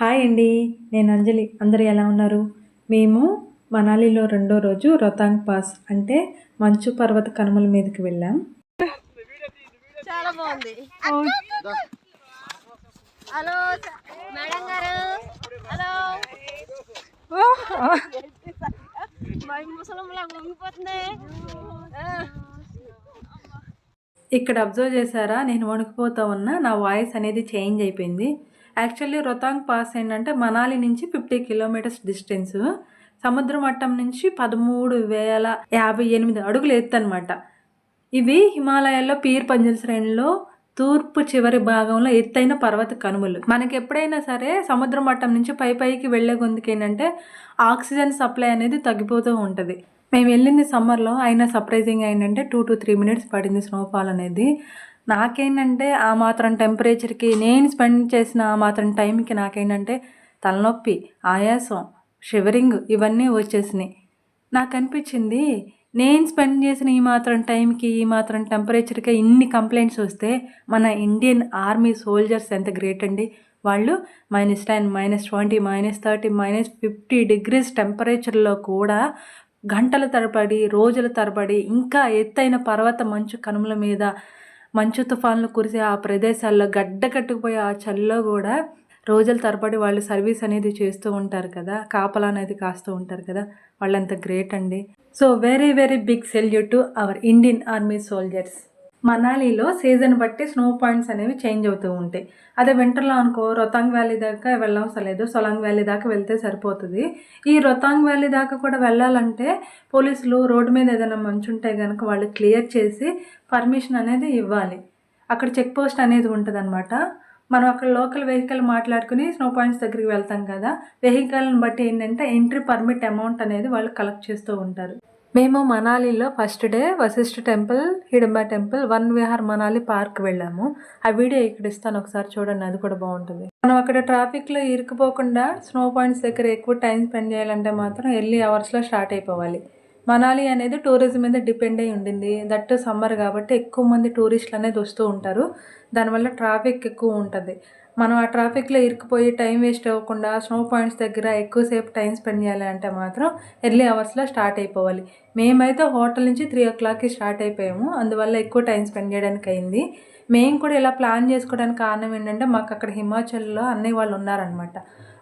Hi అండి నేను అంజలి. అందరూ ఎలా ఉన్నారు? మేము మనాలిలో రెండో రోజు రొతాంగ్ పాస్ అంటే మంచు పర్వత కనుమల మీదకి వెళ్ళాం. చాలా బాగుంది. హలో మేడం గారు. హలో. ఇక్కడ అబ్జర్వ్ చేశారా? నేను వణికిపోతా ఉన్నా నా వాయిస్ అనేది చేంజ్ అయిపోయింది. యాక్చువల్లీ రొతాంగ్ పాస్ ఏంటంటే మనాలి నుంచి ఫిఫ్టీ కిలోమీటర్స్ డిస్టెన్స్. సముద్ర మట్టం నుంచి పదమూడు వేల యాభై ఎనిమిది అడుగులు ఎత్తు అనమాట ఇవి హిమాలయాల్లో పీర్ పంజల్ శ్రేణిలో తూర్పు చివరి భాగంలో ఎత్తైన పర్వత కనుమలు. మనకి ఎప్పుడైనా సరే సముద్ర మట్టం నుంచి పై పైకి వెళ్ళే కొందుకు ఏంటంటే ఆక్సిజన్ సప్లై అనేది తగ్గిపోతూ ఉంటుంది. మేము వెళ్ళింది సమ్మర్లో అయినా సర్ప్రైజింగ్ ఏంటంటే టూ టు త్రీ మినిట్స్ పడింది స్నోఫాల్ అనేది. నాకేంటంటే ఆ మాత్రం టెంపరేచర్కి నేను స్పెండ్ చేసిన ఆ మాత్రం టైంకి నాకేంటంటే తలనొప్పి ఆయాసం షివరింగ్ ఇవన్నీ వచ్చేసినాయి. నాకు అనిపించింది నేను స్పెండ్ చేసిన ఈ మాత్రం టైంకి ఈ మాత్రం టెంపరేచర్కి ఇన్ని కంప్లైంట్స్ వస్తే మన ఇండియన్ ఆర్మీ సోల్జర్స్ ఎంత గ్రేట్ అండి? వాళ్ళు minus ten minus twenty minus thirty minus fifty degrees టెంపరేచర్లో కూడా గంటల తరబడి రోజుల తరబడి ఇంకా ఎత్తైన పర్వత మంచు కనుమల మీద మంచు తుఫాన్లు కురిసే ఆ ప్రదేశాల్లో గడ్డ కట్టుకుపోయే ఆ చలిలో కూడా రోజుల తరబడి వాళ్ళు సర్వీస్ అనేది చేస్తూ ఉంటారు కదా. కాపలా అనేది కాస్తూ ఉంటారు కదా. వాళ్ళంత గ్రేట్ అండి. So very very big salute to our Indian army soldiers మనాలిలో season బట్టి స్నో పాయింట్స్ అనేవి చేంజ్ అవుతూ ఉంటాయి. అదే వింటర్లో అనుకో రొతాంగ్ వ్యాలీ దాకా వెళ్ళవసరం లేదు సొలాంగ్ వ్యాలీ దాకా వెళ్తే సరిపోతుంది. ఈ రొతాంగ్ వ్యాలీ దాకా కూడా వెళ్ళాలంటే పోలీసులు రోడ్డు మీద ఏదైనా మంచు ఉంటే కనుక వాళ్ళు క్లియర్ చేసి పర్మిషన్ అనేది ఇవ్వాలి. అక్కడ చెక్ పోస్ట్ అనేది ఉంటుంది అనమాట మనం అక్కడ లోకల్ వెహికల్ మాట్లాడుకుని స్నో పాయింట్స్ దగ్గరికి వెళ్తాం కదా వెహికల్ని బట్టి ఏంటంటే ఎంట్రీ పర్మిట్ అమౌంట్ అనేది వాళ్ళు కలెక్ట్ చేస్తూ ఉంటారు. మేము మనాలిలో first day Vashisht temple Hidimba temple Van Vihar Manali park వెళ్ళాము. ఆ వీడియో ఇక్కడ ఇస్తాను ఒకసారి చూడండి అది కూడా బాగుంటుంది. మనం అక్కడ ట్రాఫిక్లో ఇరుక్కుపోకుండా స్నో పాయింట్స్ దగ్గర ఎక్కువ టైం స్పెండ్ చేయాలంటే మాత్రం ఎర్లీ అవర్స్లో స్టార్ట్ అయిపోవాలి. మనాలి అనేది టూరిజం మీద డిపెండ్ అయి ఉండింది. దట్ సమ్మర్ కాబట్టి ఎక్కువ మంది టూరిస్టులు అనేది వస్తూ ఉంటారు. దానివల్ల ట్రాఫిక్ ఎక్కువ ఉంటుంది. మనం ఆ ట్రాఫిక్లో ఇరుక్కుపోయి టైం వేస్ట్ అవ్వకుండా స్నో పాయింట్స్ దగ్గర ఎక్కువసేపు టైం స్పెండ్ చేయాలి అంటే మాత్రం ఎర్లీ అవర్స్లో స్టార్ట్ అయిపోవాలి. మేమైతే హోటల్ నుంచి త్రీ ఓ క్లాక్కి స్టార్ట్ అయిపోయాము. అందువల్ల ఎక్కువ టైం స్పెండ్ చేయడానికి అయింది. మేము కూడా ఇలా ప్లాన్ చేసుకోవడానికి కారణం ఏంటంటే మాకు అక్కడ హిమాచల్లో అన్నయ్య వాళ్ళు ఉన్నారనమాట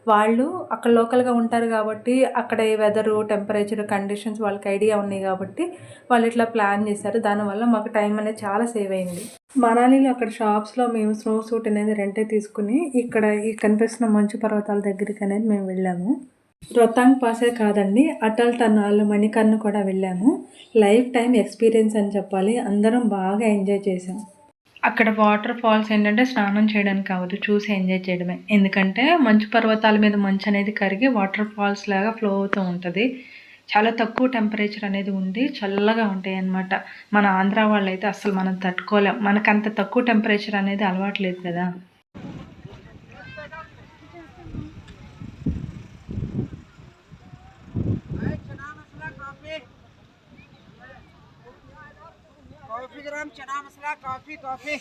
వాళ్ళు అక్కడ లోకల్గా ఉంటారు కాబట్టి అక్కడ వెదరు టెంపరేచర్ కండిషన్స్ వాళ్ళకి ఐడియా ఉన్నాయి కాబట్టి వాళ్ళు ఇట్లా ప్లాన్ చేశారు. దానివల్ల మాకు టైం అనేది చాలా సేవ్ అయింది. మనాలిలో అక్కడ షాప్స్లో మేము స్నో సూట్ అనేది రెంటే తీసుకుని ఇక్కడ ఈ కనిపిస్తున్న మంచు పర్వతాల దగ్గరికి అనేది మేము వెళ్ళాము. రొతాంగ్ పాసే కాదండి అటల్ టన్నాల్ మణికర్ణ కూడా వెళ్ళాము. లైఫ్ టైం ఎక్స్పీరియన్స్ అని చెప్పాలి. అందరం బాగా ఎంజాయ్ చేసాం అక్కడ వాటర్ ఫాల్స్ ఏంటంటే స్నానం చేయడానికి కావద్దు చూసి ఎంజాయ్ చేయడమే. ఎందుకంటే మంచు పర్వతాల మీద మంచు అనేది కరిగి వాటర్ ఫాల్స్ లాగా ఫ్లో అవుతూ ఉంటుంది. చాలా తక్కువ టెంపరేచర్ అనేది ఉండి చల్లగా ఉంటాయి అన్నమాట మన ఆంధ్ర వాళ్ళు అయితే అసలు మనం తట్టుకోలేం. మనకు అంత తక్కువ టెంపరేచర్ అనేది అలవాట్లేదు కదా. कॉफी गरम चना मसाला कॉफी कॉफी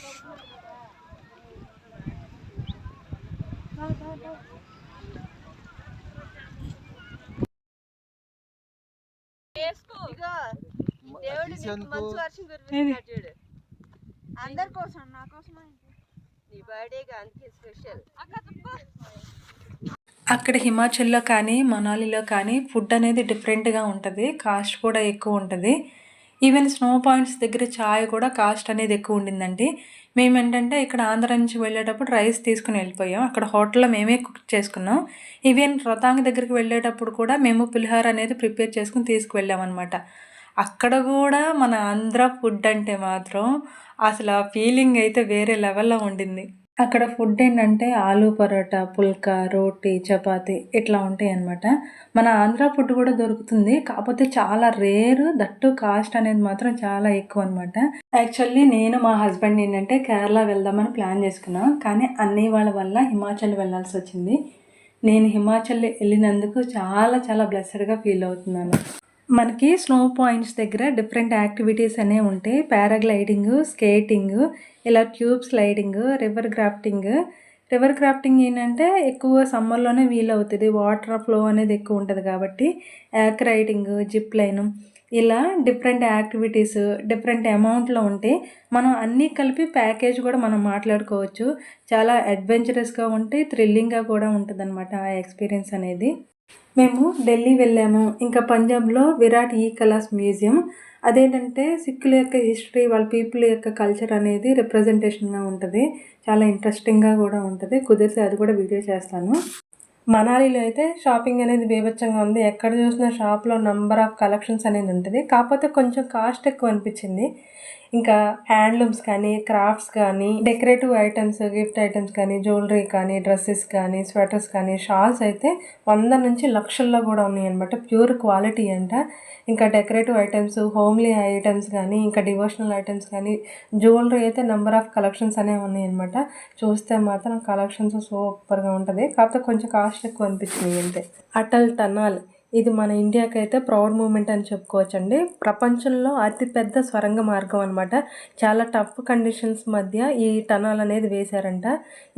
వేసుకో ఇగో దేవుడు నీకు మంచి వర్షం కురిపిస్తున్నాడు చూడు అందరి కోసం నా కోసం నీ బర్త్డేగా అందుకే స్పెషల్ అక్కడ హిమాచల్లో కానీ మనాలిలో కానీ ఫుడ్ అనేది డిఫరెంట్గా ఉంటుంది కాస్ట్ కూడా ఎక్కువ ఉంటుంది ఈవెన్ స్నో పాయింట్స్ దగ్గర చాయ్ కూడా కాస్ట్ అనేది ఎక్కువ ఉండిందండి. మేము ఏంటంటే ఇక్కడ ఆంధ్ర నుంచి వెళ్ళేటప్పుడు రైస్ తీసుకుని వెళ్ళిపోయాం. అక్కడ హోటల్లో మేమే కుక్ చేసుకున్నాం. ఈవెన్ రతాంగ్ దగ్గరికి వెళ్ళేటప్పుడు కూడా మేము పులిహార అనేది ప్రిపేర్ చేసుకుని తీసుకువెళ్ళాం అనమాట అక్కడ కూడా మన ఆంధ్ర ఫుడ్ అంటే మాత్రం అసలు ఆ ఫీలింగ్ అయితే వేరే లెవెల్లో ఉండింది. అక్కడ ఫుడ్ ఏంటంటే ఆలు పరోటా పుల్కా రోటీ చపాతి ఇట్లా ఉంటాయి అన్నమాట మన ఆంధ్ర ఫుడ్ కూడా దొరుకుతుంది. కాకపోతే చాలా రేర్ దట్టు కాస్ట్ అనేది మాత్రం చాలా ఎక్కువ అనమాట యాక్చువల్లీ నేను మా హస్బెండ్ ఏంటంటే కేరళ వెళ్దామని ప్లాన్ చేసుకున్నాం. కానీ అన్ని వాళ్ళ వల్ల హిమాచల్ వెళ్ళాల్సి వచ్చింది. నేను హిమాచల్ వెళ్ళినందుకు చాలా చాలా బ్లెస్సెడ్గా ఫీల్ అవుతున్నాను. మనకి స్నో పాయింట్స్ దగ్గర డిఫరెంట్ యాక్టివిటీస్ అనేవి ఉంటాయి పారాగ్లైడింగ్ స్కేటింగ్ ఇలా tube sliding river crafting river crafting ఏంటంటే ఎక్కువ సమ్మర్లోనే వీలవుతుంది వాటర్ ఫ్లో అనేది ఎక్కువ ఉంటుంది కాబట్టి యాక్ రైడింగ్ జిప్ లైన్ ఇలా డిఫరెంట్ యాక్టివిటీస్ డిఫరెంట్ అమౌంట్లో ఉంటే మనం అన్నీ కలిపి ప్యాకేజ్ కూడా మనం మాట్లాడుకోవచ్చు. చాలా అడ్వెంచరస్గా ఉంటే థ్రిల్లింగ్గా కూడా ఉంటుంది ఆ ఎక్స్పీరియన్స్ అనేది. మేము ఢిల్లీ వెళ్ళాము. ఇంకా పంజాబ్లో విరాట్ ఈ కలాస్ మ్యూజియం. అదేంటంటే సిక్కుల యొక్క హిస్టరీ వాళ్ళ పీపుల్ యొక్క కల్చర్ అనేది రిప్రజెంటేషన్గా ఉంటుంది. చాలా ఇంట్రెస్టింగ్గా కూడా ఉంటుంది. కుదిరితే అది కూడా వీడియో చేస్తాను. మనాలిలో అయితే షాపింగ్ అనేది బీభత్సంగా ఉంది. ఎక్కడ చూసినా షాప్లో నంబర్ ఆఫ్ కలెక్షన్స్ అనేది ఉంటుంది. కాకపోతే కొంచెం కాస్ట్ ఎక్కువ అనిపించింది. ఇంకా హ్యాండ్లూమ్స్ కానీ క్రాఫ్ట్స్ కానీ డెకరేటివ్ ఐటమ్స్ గిఫ్ట్ ఐటమ్స్ కానీ జ్యువెలరీ కానీ డ్రెస్సెస్ కానీ స్వెటర్స్ కానీ షాల్స్ అయితే వంద నుంచి లక్షల్లో కూడా ఉన్నాయి అనమాట ప్యూర్ క్వాలిటీ అంట. ఇంకా డెకరేటివ్ ఐటమ్స్ హోమ్లీ ఐటమ్స్ కానీ ఇంకా డివోషనల్ ఐటమ్స్ కానీ జ్యువెలరీ అయితే నెంబర్ ఆఫ్ కలెక్షన్స్ అనేవి ఉన్నాయి అనమాట చూస్తే మాత్రం కలెక్షన్స్ సూపర్గా ఉంటుంది. కాకపోతే కొంచెం కాస్ట్ ఎక్కువ అనిపించింది అంతే. అటల్ టనల్. ఇది మన ఇండియాకి అయితే ప్రౌడ్ మూమెంట్ అని చెప్పుకోవచ్చండి. ప్రపంచంలో అతిపెద్ద స్వరంగ మార్గం అనమాట చాలా టఫ్ కండిషన్స్ మధ్య ఈ టనల్ అనేది వేశారంట.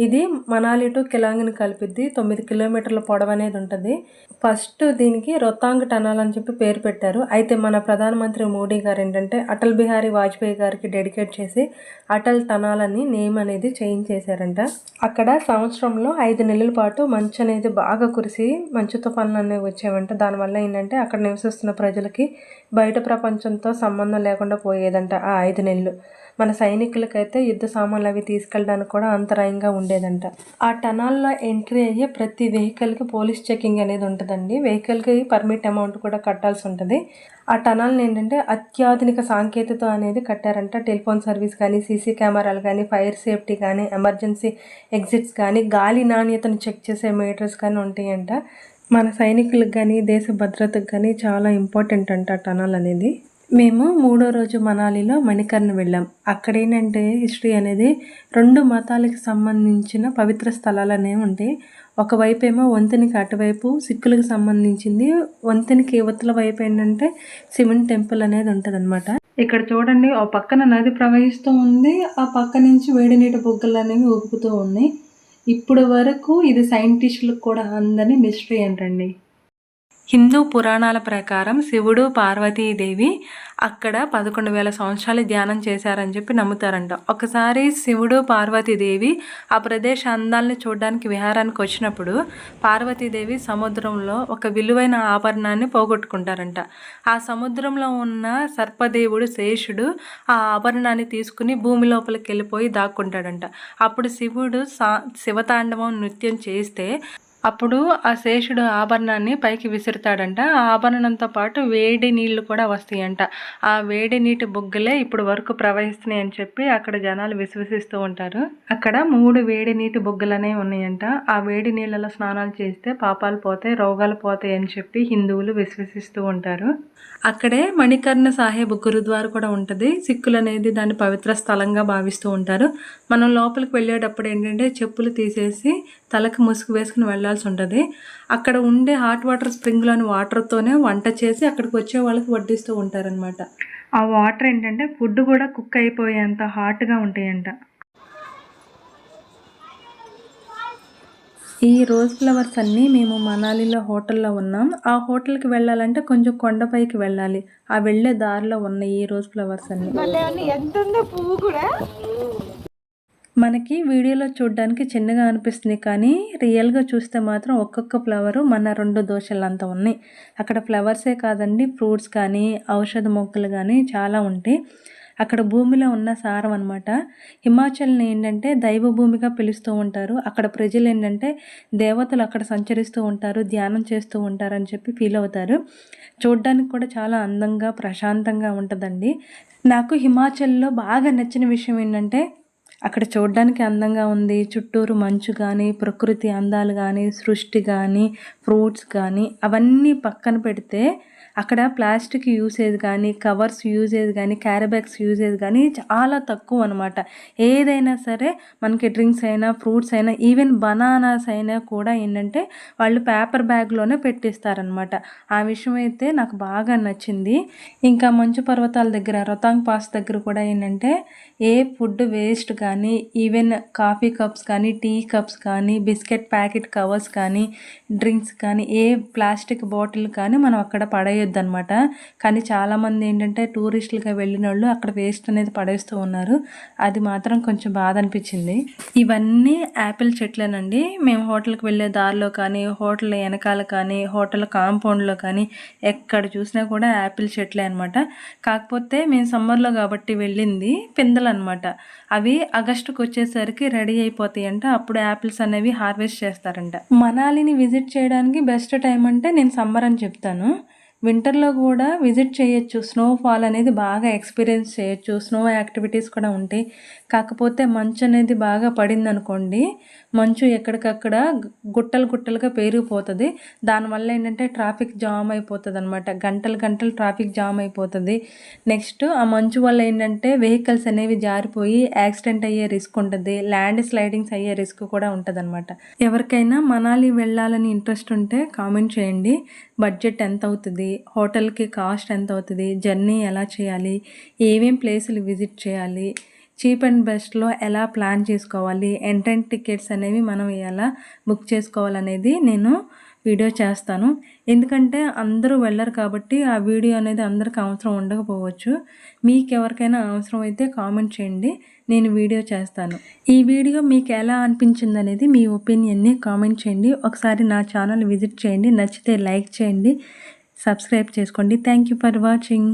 ఇది మనాలి టు కిలాంగ్ని కలిపిద్ది. తొమ్మిది కిలోమీటర్ల పొడవు అనేది ఉంటుంది. ఫస్ట్ దీనికి రొతాంగ్ టనల్ అని చెప్పి పేరు పెట్టారు. అయితే మన ప్రధానమంత్రి మోడీ గారు ఏంటంటే అటల్ బిహారీ వాజ్పేయి గారికి డెడికేట్ చేసి అటల్ టనల్ అని నేమ్ అనేది చేంజ్ చేశారంట. అక్కడ సంవత్సరంలో ఐదు నెలల పాటు మంచు అనేది బాగా కురిసి మంచు తుఫాన్లు అనేవి వచ్చేవంట. దానివల్ల ఏంటంటే అక్కడ నివసిస్తున్న ప్రజలకి బయట ప్రపంచంతో సంబంధం లేకుండా పోయేదంట ఆ ఐదు నెలలు. మన సైనికులకైతే యుద్ధ సామాన్లు అవి తీసుకెళ్ళడానికి కూడా అంతరాయంగా ఉండేదంట. ఆ టనాల్లో ఎంట్రీ అయ్యే ప్రతి వెహికల్కి పోలీస్ చెకింగ్ అనేది ఉంటుందండి. వెహికల్కి పర్మిట్ అమౌంట్ కూడా కట్టాల్సి ఉంటుంది. ఆ టనల్ని ఏంటంటే అత్యాధునిక సాంకేతికత అనేది కట్టారంట. టెలిఫోన్ సర్వీస్ కానీ సీసీ కెమెరాలు కానీ ఫైర్ సేఫ్టీ కానీ ఎమర్జెన్సీ ఎగ్జిట్స్ కానీ గాలి నాణ్యతను చెక్ చేసే మీటర్స్ కానీ ఉంటాయంట. మన సైనికులకు కానీ దేశ భద్రతకు కానీ చాలా ఇంపార్టెంట్ అంట టనల్ అనేది. మేము మూడో రోజు మనాలిలో మణికర్ణ వెళ్ళాం. అక్కడ ఏంటంటే హిస్టరీ అనేది రెండు మతాలకు సంబంధించిన పవిత్ర స్థలాలు అనేవి ఉంటాయి. ఒకవైపు ఏమో వంతెనకి అటువైపు సిక్కులకు సంబంధించింది వంతెనకి యువతల వైపు ఏంటంటే శివుని టెంపుల్ అనేది ఉంటుంది ఇక్కడ చూడండి ఆ పక్కన నది ప్రవహిస్తూ ఉంది. ఆ పక్క నుంచి వేడి నీటి బుగ్గలు అనేవి ఊపుతూ ఉన్నాయి. ఇప్పుడు వరకు ఇది సైంటిస్టులకు కూడా అందని మిస్టరీ ఏంటండి హిందూ పురాణాల ప్రకారం శివుడు పార్వతీదేవి అక్కడ పదకొండు వేల సంవత్సరాలు ధ్యానం చేశారని చెప్పి నమ్ముతారంట. ఒకసారి శివుడు పార్వతీదేవి ఆ ప్రదేశ అందాలని చూడడానికి విహారానికి వచ్చినప్పుడు పార్వతీదేవి సముద్రంలో ఒక విలువైన ఆభరణాన్ని పోగొట్టుకుంటారంట. ఆ సముద్రంలో ఉన్న సర్పదేవుడు శేషుడు ఆ ఆభరణాన్ని తీసుకుని భూమి లోపలికి వెళ్ళిపోయి దాక్కుంటాడంట. అప్పుడు శివుడు సా శివతాండవం నృత్యం చేస్తే అప్పుడు ఆ శేషుడు ఆభరణాన్ని పైకి విసురుతాడంట. ఆ ఆభరణంతో పాటు వేడి నీళ్ళు కూడా వస్తాయంట. ఆ వేడి నీటి బుగ్గలే ఇప్పుడు వరకు ప్రవహిస్తున్నాయి అని చెప్పి అక్కడ జనాలు విశ్వసిస్తూ ఉంటారు. అక్కడ మూడు వేడి నీటి బుగ్గలనే ఉన్నాయంట. ఆ వేడి నీళ్ళలో స్నానాలు చేస్తే పాపాలు పోతాయి రోగాలు పోతాయి అని చెప్పి హిందువులు విశ్వసిస్తూ ఉంటారు. అక్కడే మణికర్ణ సాహెబ్ గురుద్వార కూడా ఉంటుంది. సిక్కులు అనేది దాన్ని పవిత్ర స్థలంగా భావిస్తూ ఉంటారు. మనం లోపలికి వెళ్ళేటప్పుడు ఏంటంటే చెప్పులు తీసేసి తలకు ముసుగు వేసుకుని వెళ్ళాల్సి ఉంటుంది. అక్కడ ఉండే హాట్ వాటర్ స్ప్రింగ్లోని వాటర్తోనే వంట చేసి అక్కడికి వచ్చే వాళ్ళకి వడ్డిస్తూ ఉంటారనమాట ఆ వాటర్ ఏంటంటే ఫుడ్ కూడా కుక్ అయిపోయేంత హాట్గా ఉంటాయంట. ఈ రోజ్ ఫ్లవర్స్ అన్నీ మేము మనాలిలో హోటల్లో ఉన్నాం. ఆ హోటల్కి వెళ్ళాలంటే కొంచెం కొండపైకి వెళ్ళాలి. ఆ వెళ్ళే దారిలో ఉన్నాయి ఈ రోజ్ ఫ్లవర్స్ అన్నీ. ఎంత పువ్వు కూడా. మనకి వీడియోలో చూడడానికి చిన్నగా అనిపిస్తుంది కానీ రియల్గా చూస్తే మాత్రం ఒక్కొక్క ఫ్లవరు మన రెండు దోశలంతా ఉన్నాయి. అక్కడ ఫ్లవర్సే కాదండి ఫ్రూట్స్ కానీ ఔషధ మొక్కలు కానీ చాలా ఉంటాయి. అక్కడ భూమిలో ఉన్న సారం అనమాట హిమాచల్ని ఏంటంటే దైవ భూమిగా పిలుస్తూ ఉంటారు. అక్కడ ప్రజలు ఏంటంటే దేవతలు అక్కడ సంచరిస్తూ ఉంటారు ధ్యానం చేస్తూ ఉంటారు అని చెప్పి ఫీల్ అవుతారు. చూడ్డానికి కూడా చాలా అందంగా ప్రశాంతంగా ఉంటుందండి. నాకు హిమాచల్లో బాగా నచ్చిన విషయం ఏంటంటే అక్కడ చూడడానికి అందంగా ఉంది. చుట్టూరు మంచు కానీ ప్రకృతి అందాలు కానీ సృష్టి కానీ ఫ్రూట్స్ కానీ అవన్నీ పక్కన పెడితే అక్కడ ప్లాస్టిక్ యూసేజ్ కానీ కవర్స్ యూసేజ్ కానీ క్యారీబ్యాగ్స్ యూసేజ్ కానీ చాలా తక్కువ అనమాట ఏదైనా సరే మనకి డ్రింక్స్ అయినా ఫ్రూట్స్ అయినా ఈవెన్ బనానాస్ అయినా కూడా ఏంటంటే వాళ్ళు పేపర్ బ్యాగ్లోనే పెట్టిస్తారనమాట ఆ విషయం అయితే నాకు బాగా నచ్చింది. ఇంకా మంచు పర్వతాల దగ్గర రొతాంగ్ పాస్ దగ్గర కూడా ఏంటంటే ఏ ఫుడ్ వేస్ట్ కానీ ఈవెన్ కాఫీ కప్స్ కానీ టీ కప్స్ కానీ బిస్కెట్ ప్యాకెట్ కవర్స్ కానీ డ్రింక్స్ కానీ ఏ ప్లాస్టిక్ బాటిల్ కానీ మనం అక్కడ పడేయొద్దు అనమాట కానీ చాలామంది ఏంటంటే టూరిస్టులుగా వెళ్ళిన వాళ్ళు అక్కడ వేస్ట్ అనేది పడేస్తూ ఉన్నారు. అది మాత్రం కొంచెం బాధ అనిపించింది ఇవన్నీ యాపిల్ చెట్లేనండి. మేము హోటల్కి వెళ్ళే దారిలో కానీ హోటల్ వెనకాల కానీ హోటల్ కాంపౌండ్లో కానీ ఎక్కడ చూసినా కూడా యాపిల్ చెట్లే అనమాట కాకపోతే మేము సమ్మర్లో కాబట్టి వెళ్ళింది పిందెలు అనమాట అవి ఆగస్టుకు వచ్చేసరికి రెడీ అయిపోతాయంట. అప్పుడు యాపిల్స్ అనేవి హార్వెస్ట్ చేస్తారంట. మనాలిని విజిట్ చేయడానికి బెస్ట్ టైం అంటే నేను సమ్మర్ అని చెప్తాను. వింటర్లో కూడా విజిట్ చేయొచ్చు. స్నోఫాల్ అనేది బాగా ఎక్స్పీరియన్స్ చేయొచ్చు. స్నో యాక్టివిటీస్ కూడా ఉంటాయి. కాకపోతే మంచు అనేది బాగా పడింది అనుకోండి మంచు ఎక్కడికక్కడ గుట్టలు గుట్టలుగా పెరిగిపోతుంది. దానివల్ల ఏంటంటే ట్రాఫిక్ జామ్ అయిపోతుంది అనమాట గంటలు గంటలు ట్రాఫిక్ జామ్ అయిపోతుంది. నెక్స్ట్ ఆ మంచు వల్ల ఏంటంటే వెహికల్స్ అనేవి జారిపోయి యాక్సిడెంట్ అయ్యే రిస్క్ ఉంటుంది. ల్యాండ్ స్లైడింగ్స్ అయ్యే రిస్క్ కూడా ఉంటుంది అనమాట ఎవరికైనా మనాలి వెళ్ళాలని ఇంట్రెస్ట్ ఉంటే కామెంట్ చేయండి. బడ్జెట్ ఎంత అవుతుంది హోటల్కి కాస్ట్ ఎంత అవుతుంది జర్నీ ఎలా చేయాలి? ఏమేం ప్లేసులు విజిట్ చేయాలి? చీప్ అండ్ బెస్ట్లో ఎలా ప్లాన్ చేసుకోవాలి ఎంట్రెన్ టికెట్స్ అనేవి మనం ఎలా బుక్ చేసుకోవాలనేది నేను వీడియో చేస్తాను. ఎందుకంటే అందరూ వెళ్ళరు కాబట్టి ఆ వీడియో అనేది అందరికి అవసరం ఉండకపోవచ్చు. మీకు ఎవరికైనా అవసరం అయితే కామెంట్ చేయండి నేను వీడియో చేస్తాను. ఈ వీడియో మీకు ఎలా అనిపించింది అనేది మీ ఒపీనియన్ని కామెంట్ చేయండి. ఒకసారి నా ఛానల్ విజిట్ చేయండి నచ్చితే లైక్ చేయండి సబ్స్క్రైబ్ చేసుకోండి. Thank you for watching.